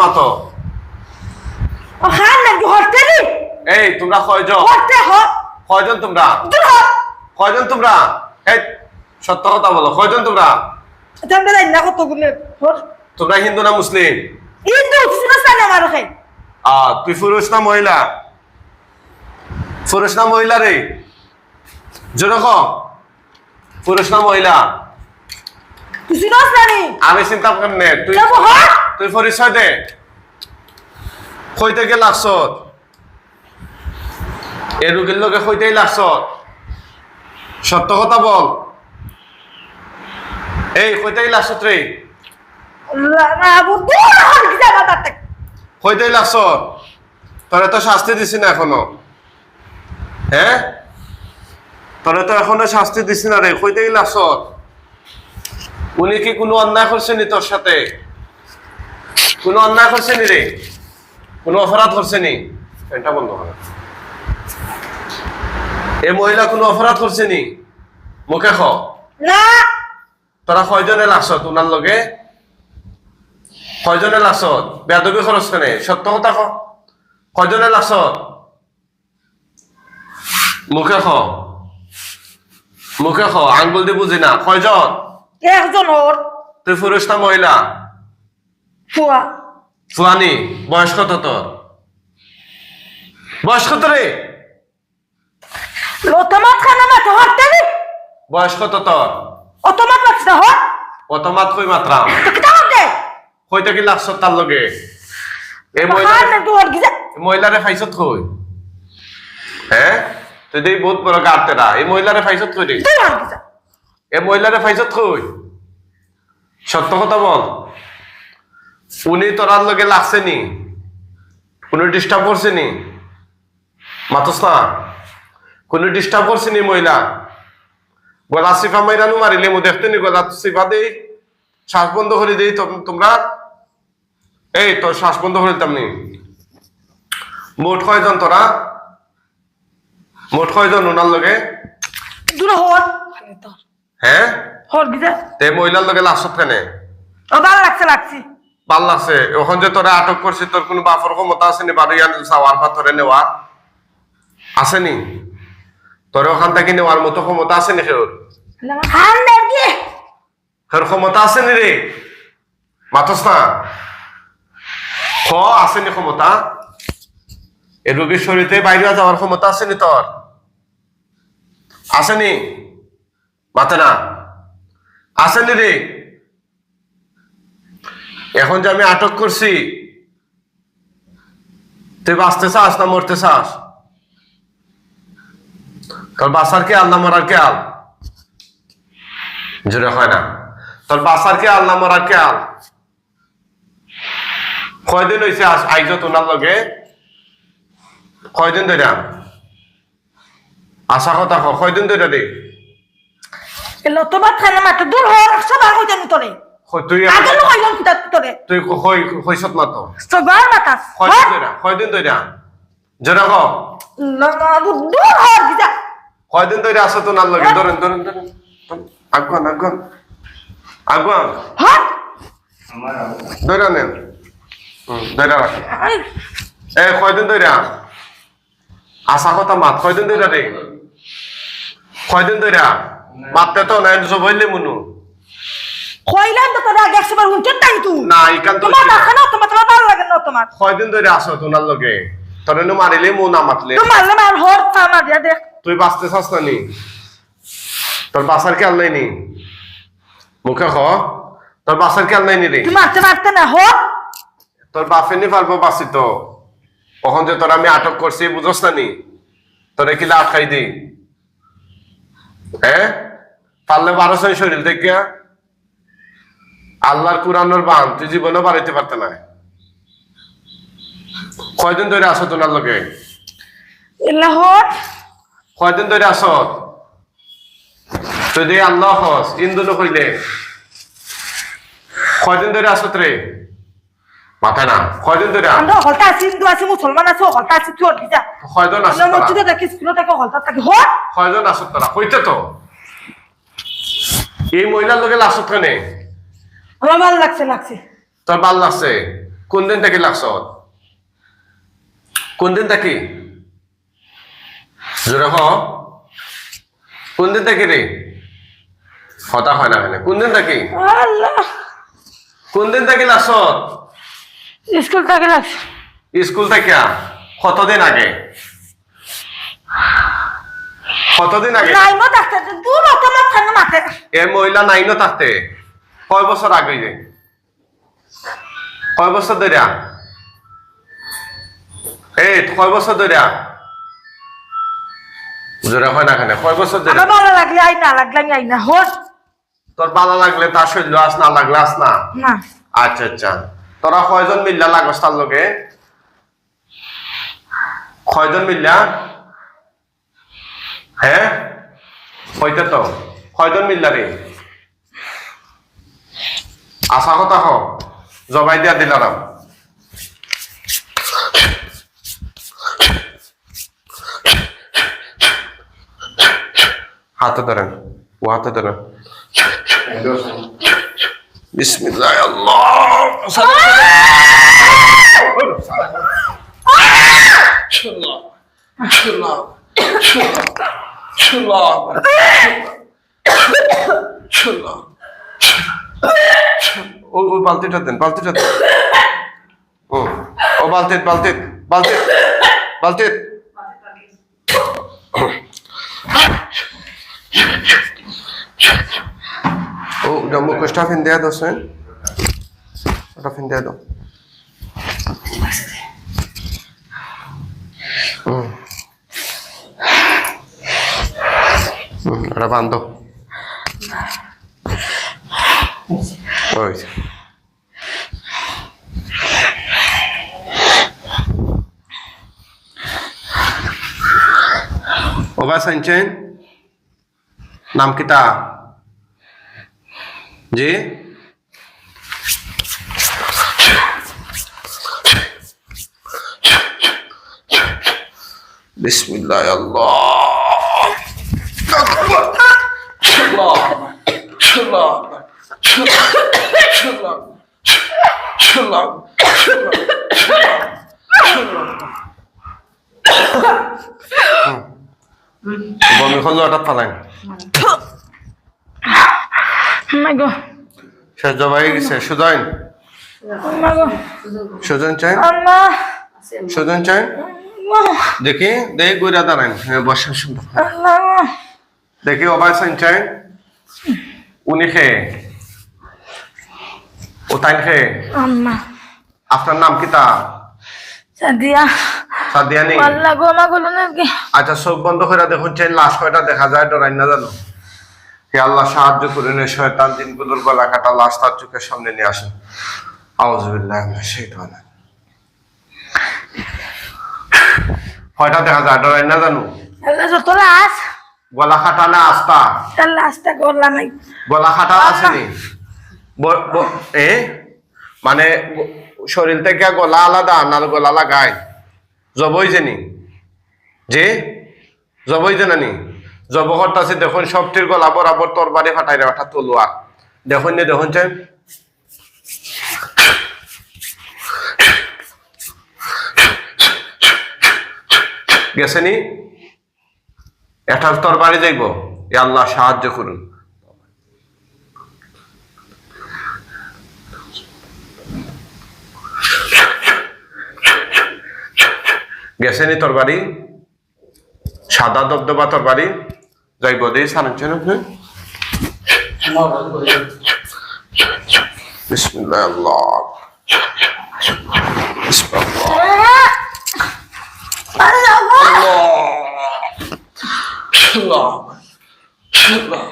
মাতো ও হান না এই তোমরা কয়জন? হ। কয়জন তোমরা? দূর হ। কয়জন তোমরা? এই সত্য কথা বলো কয়জন তোমরা? তোমরা জানি না কত তোমরা হিন্দু না মুসলিম? ইন্দু সিনাসা না মারো খাই আহ তুই পুরুষ না মহিলা? পুরুষ না মহিলা রে? পুরুষ না মহিলা? না নি আমি চিন্তা করেন নে তুই তুই পরিচয় দে কইতে গেল লাগছ এ রুগীর লোকে কইতেই লাগছ সত্য কথা বল এই কইতেই লাগছ রে কইতেই লাগছ তোরে তো শাস্তি দিছি না এখনও হ্যাঁ তোরে তো এখনও শাস্তি দিছি না রে কইতেই লাগছ উনি কি কোনো অন্যায় করছেনি তোর সাথে? কোনো অন্যায় করছেনি রে? কোনো অপরাধ করছেনি? এটা বন্ধ করে। এই মহিলা কোনো অপরাধ করছেনি? মুখে খ। তোরা কয়জনে লাগছ উনার লগে? কয়জনে লাগছ বেদবি খরচ কেনে? সত্য কথা ক। কয়জনে লাগছ মুখে খ। মুখে খ আঙ্গুল দিয়ে বুঝি না। কয়জন? একজন হর তুই পুরুষ না মহিলা। ফুয়া। ফুয়ানি বয়স কত তোর? বয়স কত রে? অটোমাত খানা মাতে হরতে নি বয়স কত তোর? অটোমাত মাতে হর কত মাত কই মাত্রা? তো কিতা হরতে কইতে কি লাগছ তার লগে? এই মহিলা মহিলারে ফাইসত কই? হ্যাঁ তুই দেই বহুত বড় গাড়তেরা এই মহিলারে ফাইসত কই রে এই মহিলারে ফাইসত কই সত্য কথা বল। উনি তোরার লগে লাগছে নি কোনো ডিস্টার্ব করছে নি মাতস না। কোনো ডিস্টার্ব করছে নি মহিলা। গলা সিফা মাইরানু মারিলে মু দেখতে নি গলা সিফা দেই। শ্বাস বন্ধ করে দেই তোমরা। এই তোর শ্বাস বন্ধ করে দিতাম নি। মোট কয়জন তোরা? মোট কয়জন ওনার লগে? দূর হর হ্যাঁ? হর যা তে মহিলার লগে লাশত কেনে ও ভালো লাগছে লাগছে। ভালো লাগছে ওখান যে তোরা আটক করছি তোর কোনো বাপর ক্ষমতা আছে নি? বাড়ি আন সাওয়ার পাথরে নেওয়া। আছে নি? তোর ওখান থেকে নেওয়ার মতো ক্ষমতা আছে নি কি তোর ক্ষমতা আছে নি রে? মাতস না। খ আছে নি ক্ষমতা। এ রোগীর শরীরে বাইরে যাওয়ার ক্ষমতা আছে নি তোর? আছে নি মাতে না আছে নি রে এখন যে আমি আটক করছি, তুই বাঁচতে চাস না মরতে চাস? তোর বাঁচার কে আল না মরার কে আল জোরে হয় না। তোর বাঁচার কে আল না মরার কে আল কয়দিন হয়েছে আইজ তোনার লগে? কয়দিন ধরে আশা কথা ক, কয়দিন ধরে রে? এলো তো ভাত খানা মাতে দূর হর সবার কই জানি তোরে তুই আগে কিতা তোরে তুই না তো সবার জোরে ক দূর আসো লগে। ধরেন ধরেন ধরেন নেন রাখেন এ কয়দিন কথা মাত। কয়দিন ধরে রে কয়দিন ধরে মাততে তো নাই জবইলে মুনু। কইলাম তো তোরা আগে একবার উঠতে তাই তুই না ইকান তো তোমার দেখা না তোমার তোমার ভালো লাগে না তোমার। কয়দিন ধরে আসো তোনার লগে? তোরে নু মারিলে মু না মাতলে তোমার না আর হর দিয়া দেখ। তুই বাঁচতে চাস না নি? তোর বাসার নাই নি? মুখে খ তোর বাসার খেয়াল নাই নি রে? তুই মারতে মারতে না হর। তোর বাপে নি পারব বাঁচি তো। কখন যে তোর আমি আটক করছি বুঝস না নি? তোরে কিলা খাই দি? হ্যাঁ? পারলে বারোশো শরীর দেখিয়া আল্লাহর কুরানোর বান তুই জীবনে বাড়াইতে পারতে না কয়দিন ধরে আসো তোমার লোকে কয়দিন ধরে আসো তুই আল্লাহ হস ইন্দু নকইলে কয়দিন ধরে আসত রে মাথা না কয়দিন ধরে? আমরা হলতা আছি হিন্দু আছি মুসলমান আছে হলতা আছি তুই যা। কয়জন আসত মসজিদে থেকে হলতা থাকি। কয়জন আসত তোরা? কইতে তো। এই মহিলার লোকে আসত কেনে? আমার ভালো লাগছে লাগছে। তোর ভালো লাগছে? কোন দিন থাকি লাগছ? কোন দিন থাকি? জোরে হ। কোন দিন থাকি রে হতা হয় না কেন? কোন দিন থাকি? কোন দিন থাকি লাগছ? স্কুল থেকে লাগছে। স্কুল থেকে কতদিন আগে? কতদিন আগে? নাই মো ডাক্তার দূর লতো মাথা না মাথা এ মহিলা নাইনও থাকতে। কয় বছর আগে যে? কয় বছর ধরে এই কয় বছর ধরে জোরে হয় না কেন? কয় বছর ধরে ভালো লাগলে আই না লাগলে আমি আই না। হোস। তোর ভালো লাগলে তার শরীর আস না লাগলে আস না? না। আচ্ছা আচ্ছা। তোরা কয়জন মিল্লা লাগস তার লোকে কয়জন মিল্লা? হ্যাঁ? হইতে তো। কয়জন মিল্লা রে? আশা কথা হ। জবাই দিয়া দিলাম। হাতে ধরেন। ও হাতে ধরেন। বিসমিল্লাহ আল্লাহ। ও বালতিটা দেন বালতিটা দেন ও ও বালতিত বালতিত বালতিত বালতিত ও ওটা মুখোশটা ফিন দেয়া সেন ওটা ফিন দেয়া দাও হুম। ওটা বান্ধ ওবা সাইনচেন নাম কিতা জি বিসমিল্লাহ আল্লাহ বমি খোলো হঠাৎ ফালাইন মাই গো শেষ জবাই গেছে গো সুজন চাই সুজন চাই দেখি দেখি গুড়া দাঁড়ান হ্যাঁ বসা সুন্দর দেখি অবাই সাইন উনি খেয়ে ও তাই খেয়ে আম্মা। আপনার নাম কি তা সাদিয়া। সাদিয়া নেই। আল্লাহ গো মা গুলো নাকি আচ্ছা চোখ বন্ধ করে দেখুন চাই লাশ কয়টা দেখা যায় ডরাই না জানো? হে আল্লাহ সাহায্য করে শয়তান দিনগুলোর গলা কাটা লাশ তার চোখের সামনে নিয়ে আসেন। আউজুবিল্লাহ সেইটান কয়টা দেখা যায় ডরাই না জানো? আল্লাহ যত লাশ? গলা কাটা না আস্তা তার লাশটা করলাম নাই। গলা ব- ব- এ? মানে শরীর থেকে গলা আলাদা না গলা লাগায়? জবই জানি যে? জবই জানানি জব করতেছে দেখুন সবটির গলা বরাবর তোর বাড়ি ফাটাই রাখা তলুয়া। দেখুন নে দেখুন চাই গেছে নি? এটার তোর বাড়ি যাইব এ আল্লাহ সাহায্য করুন। গেছেনি তোর বাড়ি? সাদা দবদবা তোর বাড়ি? যাইব দেই সারাচ্ছেন আপনি বিসমিল্লাহ। আল্লাহ! আল্লাহ আল্লাহ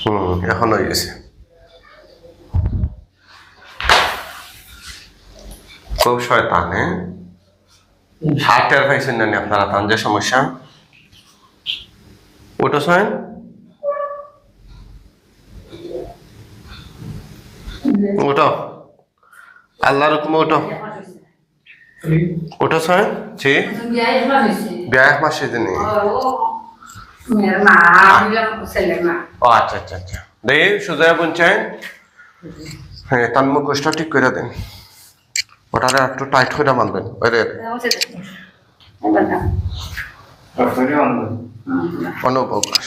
হুম এখন হয়ে গেছে। খুব শয়তান হ্যাঁ? হার্ট টের পাইছেন না আপনারা তান যে সমস্যা? ওটা শোনেন ওটা। আল্লাহর হুকুমে ওঠো ওঠো ছয় জি। বিয়া এক মাস সেদিন ও আচ্ছা আচ্ছা আচ্ছা। দেই সুজয়া বুনছেন হ্যাঁ তার মুখোশটা ঠিক করে দেন। ওটারে একটু টাইট করে বাঁধবেন ওই রে অনুভব আস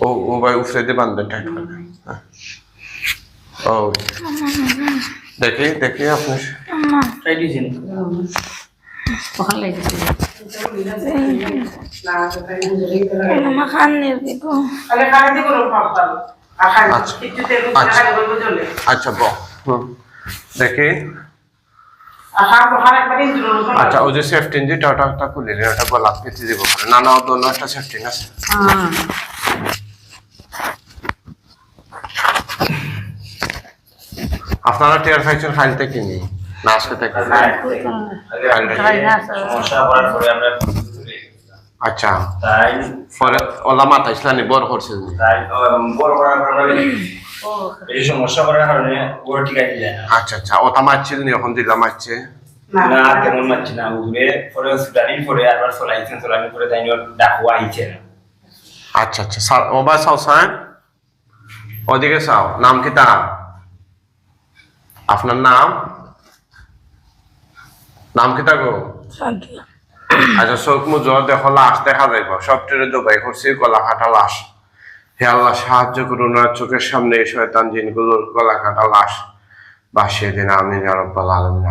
ও ও ভাই উফরে দিয়ে বাঁধবেন টাইট করে। হ্যাঁ। ও দেখি দেখি আপনি। আমার কান্নের দিকে আচ্ছা আচ্ছা ব। হুম। দেখি। আচ্ছা ওই যে সেফটিন যেটা ওটা ওটা খুলে নিন ওটা গলা পেতে দিব না না ও দোনো একটা সেফটিন আছে। আপনারা টেয়ার ফাইছেন ফাইল থেকে নি না আজকে থেকে পরে আমরা আচ্ছা। তাই পরে ওলা মাথা ইসলানি বড় করছেন তাই বড় করার এই সমস্যা করার কারণে ওর ঠিক আছে যায় না। আচ্ছা আচ্ছা। ওটা মারছিল নি এখন দিলাম মারছে? না তেমন মানছি না। উঠবে পরে হসপিটালেই পরে আবার চলাইছেন চলানোর পরে তাই ডাকু আইছে না। আচ্ছা আচ্ছা। স্যার ওবা চাও স্যার? ওদিকে চাও নাম কি তা আপনার নাম? নাম কি তা গো? আচ্ছা চোখ মুজো দেখো লাশ দেখা যাইব। সব টেরে দুবাই করছি গলা কাটা লাশ। হে আল্লাহ সাহায্য করুন আর চোখের সামনে এই শয়তান জিনগুলোর গলা কাটা লাশ বাসিয়ে দিন আমি রব্বাল আলমিন।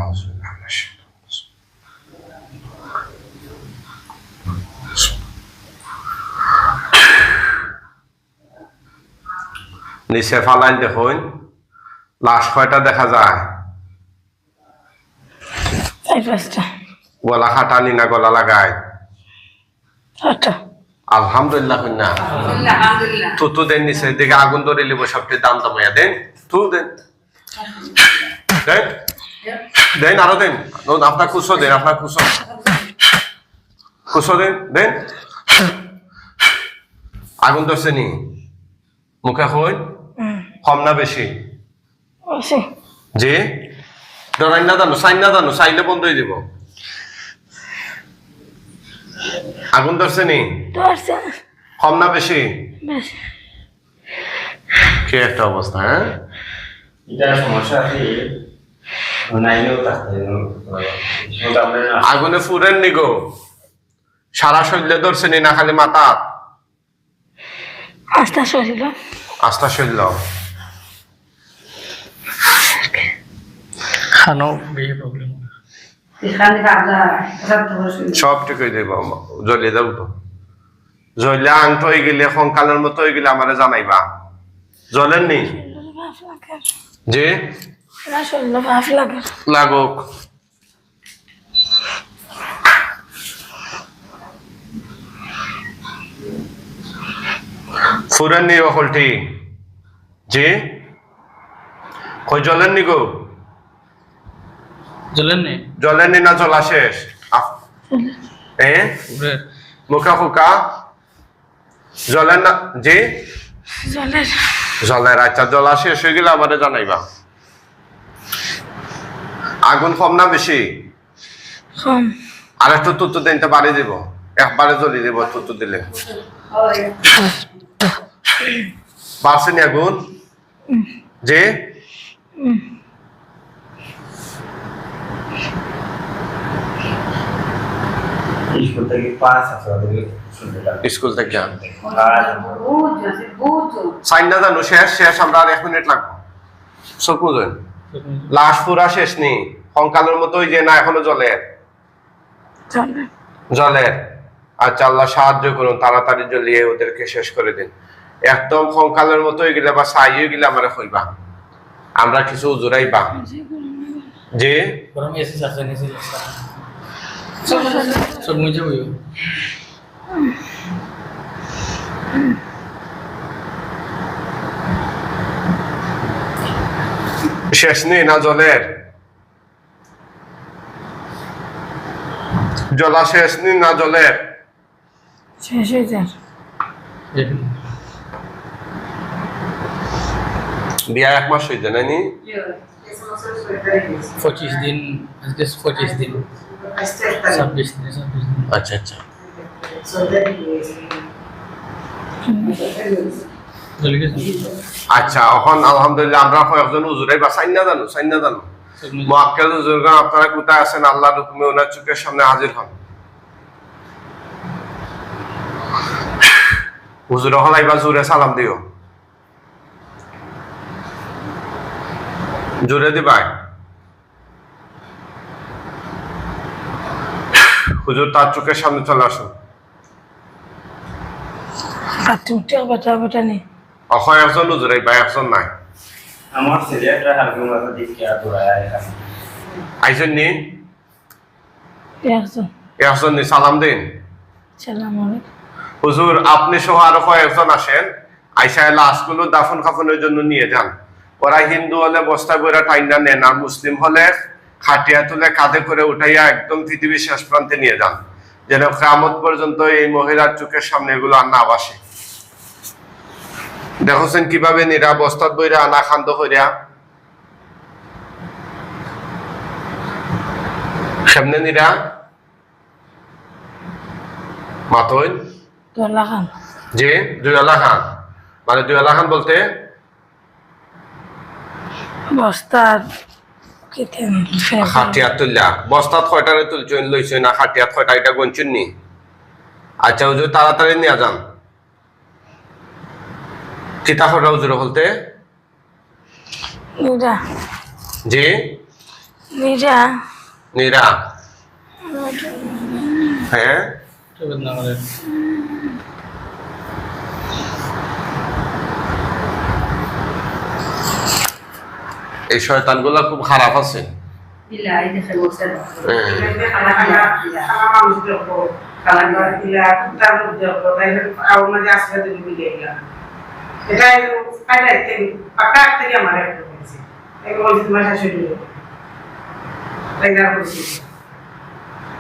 নিচে ফালাই দেখুন লাশ কয়টা দেখা যায়? গলা খাটানি না গলা লাগায়? আলহামদুলিল্লাহ কন্যা তু তু দেন নিচে দিকে আগুন ধরে লিব সবটি দাম দামাইয়া দেন। তু দেন। দেন। দেন আরও দেন। আপনার কুসো দেন আপনার কুসো। কুসো দেন দেন। আগুন ধরছে নি? মুখে হই কম না বেশি? যে ডরাই না জানো সাইন না জানো সাইলে বন্ধ হয়ে দিব আগুন ধরছে নি? কম না বেশি? কি একটা অবস্থা হ্যাঁ? আগুনে ফুরেন নি গো। সারা শরীরে ধরছে নি না খালি মাথা? আস্তা শরীর। আস্থা শরীর। খানো বেশি প্রবলেম সব ঠিক হয়ে যাইব জ্বলিয়ে যাও তো। জ্বলিয়া আংট হয়ে গেলে সংকালের মতো হয়ে গেলে আমারে জানাইবা। জ্বলেন নি? লাগে লাগুক। ফুরেন নি অকলটি? যে কই জ্বলেন নি গো? জ্বলেন নি? জ্বলেন না জ্বলা শেষ? এ? মুখা ফুকা। জ্বলেন না যে জলের জলের আচ্ছা জলা শেষ হয়ে গেলে আমারে জানাইবা। আগুন কম না বেশি? কম। আর একটু তুতু দিনতে বাড়ি দিব। একবারে জ্বলি দিব তুতু দিলে। বাড়ছে নি আগুন যে স্কুল থেকে পাস স্কুল থেকে আর সাইন না জানো শেষ শেষ আমরা আর এক মিনিট লাগবো। লাশ পুরা শেষ নেই কঙ্কালের মতোই যে না এখনও জলে জলের আচ্ছা আল্লাহ সাহায্য করুন তাড়াতাড়ি জ্বলিয়ে ওদেরকে শেষ করে দিন। একদম কঙ্কালের মতো গেলে বা সাই হয়ে গেলে আমরা হইবা আমরা কিছু উজুরাইবা। যে সব মুঝে বইও শেষ নেই না জলের? জলা শেষ নেই না জলের? শেষ হয়ে যায় বিয়া এক মাস হইতে নাইনি? পঁচিশ দিন পঁচিশ দিন। আচ্ছা আচ্ছা। আচ্ছা এখন আলহামদুলিল্লাহ আমরা কয়েকজন উজুরে বা সাইনা জানো সাইনা জানো? সব মোয়াক্কেল উজুরগণ আপনারা কোথায় আছেন? আল্লাহ হুকুমে ওনার চোখের সামনে হাজির হন। হুজুর হলাই বা জুরে সালাম দিও। জুরে দিবাই। হুজুর তার চোখের সামনে চলে আসুন। কাটি উঠে বাটা বাটা একজন হুজুর বা একজন নাই। আমার ছেলে হালকা মাথা দিকে আর দৌড়ায় আইসেন নি? একজন একজন নি সালাম দিন। সালাম হুজুর আপনি সহ আরও কয়েকজন আসেন আইসায় লাশগুলো দাফন কাফনের জন্য নিয়ে যান। ওরা হিন্দু হলে বস্তা বইরা টাইনা নেন আর মুসলিম হলে খাটিয়া তুলে কাঁধে করে উঠাইয়া একদম পৃথিবীর শেষ প্রান্তে নিয়ে যান যেন কামত পর্যন্ত এই মহিলার চোখের সামনে এগুলো আর না বাসে দেখছেন কীভাবে নিরা বস্তাত বইরা আনা খান্দ করিয়া সামনে নিরা মাতইন? জি দুয়ালা খান। মানে খান বলতে? বস্তার খাটিয়াত তুললা। বস্তাত কয়টারে তুলছেন না খাটিয়াত কয়টা? এটা গঞ্চুন নি। আচ্ছা হুজুর তাড়াতাড়ি নিয়ে যান। কিতা খটা হুজুর বলতে? নিরা। জি? নিরা। নীরা। হ্যাঁ চোখের না করে এই শয়তানগুলা খুব খারাপ আছে. হ্যাঁ।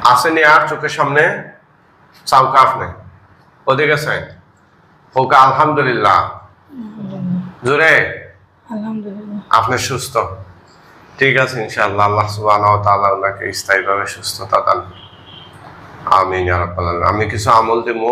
আসেনি আর চোখের সামনে চাউকাফ নেই। ওদিকে হোক আলহামদুলিল্লাহ। জোরে। আলহামদুলিল্লাহ। আপনি সুস্থ? ঠিক আছে, ইনশাআল্লাহ আল্লাহ সুবহানাহু ওয়া তাআলা ওনাকে স্থায়ীভাবে সুস্থতা দান আমিন ইয়া রাব্বাল আমি কিছু আমল দেবো